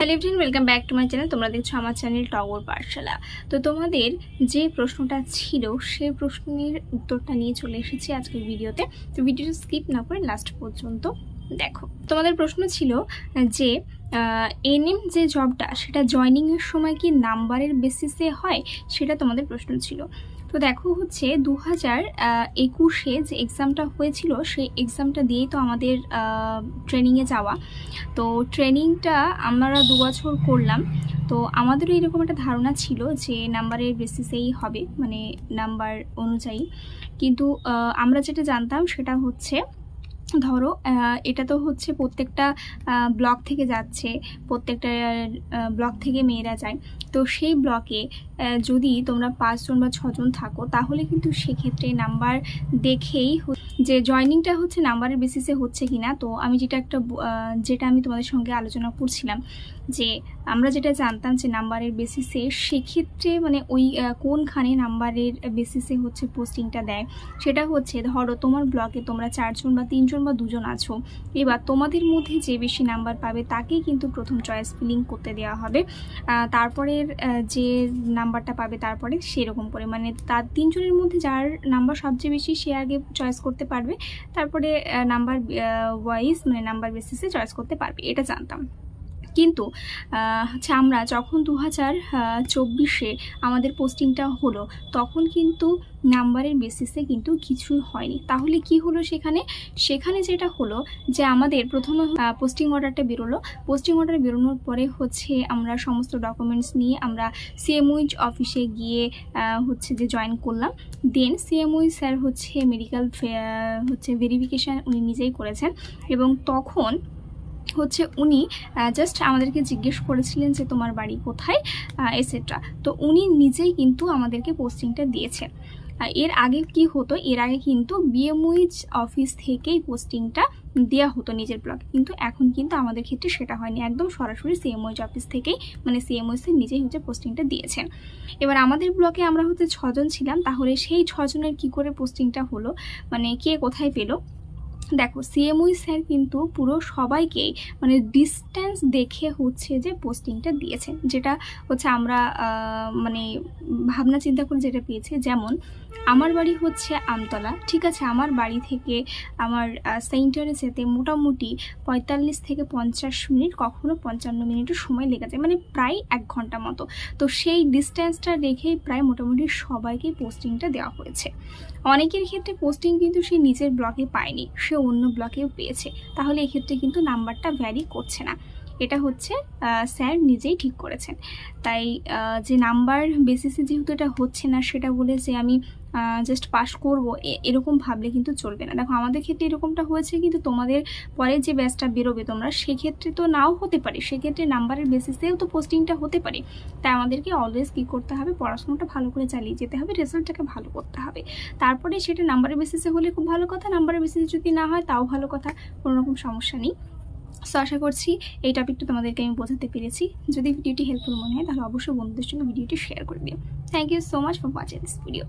Hello everyone welcome back to my channel তোমরা দেখছ আমার চ্যানেল টগর পাঠশালা তো তোমাদের যে প্রশ্নটা ছিল সেই প্রশ্নের উত্তরটা নিয়ে চলে এসেছি আজকের ভিডিওতে। তো ভিডিওটা স্কিপ না করে লাস্ট পর্যন্ত দেখো। তোমাদের প্রশ্ন ছিল যে এনএম যে জবটা সেটা জয়নিংয়ের সময় কি নাম্বারের বেসিসে হয়? সেটা তোমাদের প্রশ্ন ছিল। তো দেখো হচ্ছে দু হাজার একুশে যে এক্সামটা হয়েছিল, সেই এক্সামটা দিয়েই তো আমাদের ট্রেনিংয়ে যাওয়া। তো ট্রেনিংটা আমরা দু বছর করলাম। তো আমাদেরও এরকম একটা ধারণা ছিল যে নাম্বারের বেসিসেই হবে মানে নাম্বার অনুযায়ী। কিন্তু আমরা যেটা জানতাম সেটা হচ্ছে ধরো এটা তো হচ্ছে প্রত্যেকটা ব্লক থেকে যাচ্ছে, প্রত্যেকটা ব্লক থেকে মেয়েরা যায়। তো সেই ব্লকে যদি তোমরা পাঁচজন বা ছজন থাকো, তাহলে কিন্তু সেক্ষেত্রে নাম্বার দেখেই যে জয়নিংটা হচ্ছে নাম্বারের বেসিসে হচ্ছে কি না তো আমি যেটা একটা যেটা আমি তোমাদের সঙ্গে আলোচনা করছিলাম যে আমরা যেটা জানতাম যে নাম্বারের বেসিসে সেক্ষেত্রে মানে ওই কোনখানে নাম্বারের বেসিসে হচ্ছে পোস্টিংটা দেয়? সেটা হচ্ছে, ধরো তোমার ব্লকে তোমরা চারজন বা তিনজন বা দুজন আছো, এবার তোমাদের মধ্যে যে বেশি নাম্বার পাবে তাকেই কিন্তু প্রথম চয়েস ফিলিং করতে দেওয়া হবে। তারপরের যে নাম্বারটা পাবে তারপরে সেরকম করে মানে তার তিনজনের মধ্যে যার নাম্বার সবচেয়ে বেশি সে আগে চয়েস করতে পারবে, তারপরে নাম্বার ওয়াইজ মানে নাম্বার বেসিসে চয়েস করতে পারবে, এটা জানতাম। কিন্তু হচ্ছে আমরা যখন দু হাজার চব্বিশে আমাদের পোস্টিংটা হলো, তখন কিন্তু নাম্বারের বেসিসে কিন্তু কিছুই হয়নি। তাহলে কি হলো সেখানে? সেখানে যেটা হলো যে আমাদের প্রথমে পোস্টিং অর্ডারটা বেরোলো। পোস্টিং অর্ডার বেরোনোর পরে হচ্ছে আমরা সমস্ত ডকুমেন্টস নিয়ে আমরা সিএমউইচ অফিসে গিয়ে হচ্ছে যে জয়েন করলাম। দেন সিএমউই স্যার হচ্ছে মেডিকেল হচ্ছে ভেরিফিকেশান উনি নিজেই করেছেন। এবং তখন হচ্ছে উনি জাস্ট আমাদেরকে জিজ্ঞেস করেছিলেন যে তোমার বাড়ি কোথায় এসেট্রা তো উনি নিজেই কিন্তু আমাদেরকে পোস্টিংটা দিয়েছেন। এর আগে কি হতো, এর আগে কিন্তু বিএমউইজ অফিস থেকেই পোস্টিংটা দেওয়া হতো নিজের ব্লকে কিন্তু এখন কিন্তু আমাদের ক্ষেত্রে সেটা হয়নি। একদম সরাসরি সিএমওইজ অফিস থেকেই মানে সিএমওইজ নিজেই হচ্ছে পোস্টিংটা দিয়েছেন। এবার আমাদের ব্লকে আমরা হচ্ছে ছজন ছিলাম, তাহলে সেই ছজনের কি করে পোস্টিংটা হলো? মানে কে কোথায় পেল? দেখো সিএমউই স্যার কিন্তু পুরো সবাইকেই মানে ডিস্টেন্স দেখে হচ্ছে যে পোস্টিংটা দিয়েছেন। যেটা হচ্ছে আমরা মানে ভাবনা চিন্তা করে যেটা পেয়েছি, যেমন আমার বাড়ি হচ্ছে আমতলা, ঠিক আছে? আমার বাড়ি থেকে আমার সেন্টারে যেতে মোটামুটি পঁয়তাল্লিশ থেকে পঞ্চাশ মিনিট, কখনো পঞ্চান্ন মিনিটও সময় লেগে যায় মানে প্রায় এক ঘণ্টা মতো। তো সেই ডিস্টেন্সটা রেখেই প্রায় মোটামুটি সবাইকে পোস্টিংটা দেওয়া হয়েছে। অনেকের ক্ষেত্রে পোস্টিং কিন্তু সে নিজের ব্লকে পায়নি সে অন্য ব্লকেও পেয়েছে। তাহলে এক্ষেত্রে কিন্তু নাম্বারটা ভ্যারি করছে না। এটা হচ্ছে স্যার নিজেই ঠিক করেছেন। তাই যে নাম্বার বেসিসে যেহেতু এটা হচ্ছে না, সেটা বলে যে আমি জাস্ট পাস করব এরকম ভাবলে কিন্তু চলবে না। দেখো, আমাদের ক্ষেত্রে এরকমটা হয়েছে কিন্তু তোমাদের পরে যে ব্যাচটা বেরোবে তোমরা, সেক্ষেত্রে তো নাও হতে পারে। সেক্ষেত্রে নাম্বারের বেসিসেও তো পোস্টিংটা হতে পারে। তাই আমাদেরকে অলওয়েজ কী করতে হবে, পড়াশোনাটা ভালো করে চালিয়ে যেতে হবে রেজাল্টটাকে ভালো করতে হবে। তারপরে সেটা নাম্বারের বেসিসে হলে খুব ভালো কথা নাম্বারের বেসিসে যদি না হয়, তাও ভালো কথা, কোনো রকম সমস্যা নেই। সো আশা করছি এই টপিকটা তোমাদেরকে আমি বোঝাতে পেরেছি। যদি ভিডিওটি হেল্পফুল মনে হয়, তাহলে অবশ্যই বন্ধুদের সঙ্গে ভিডিওটি শেয়ার করে দিও। Thank you so much for watching this video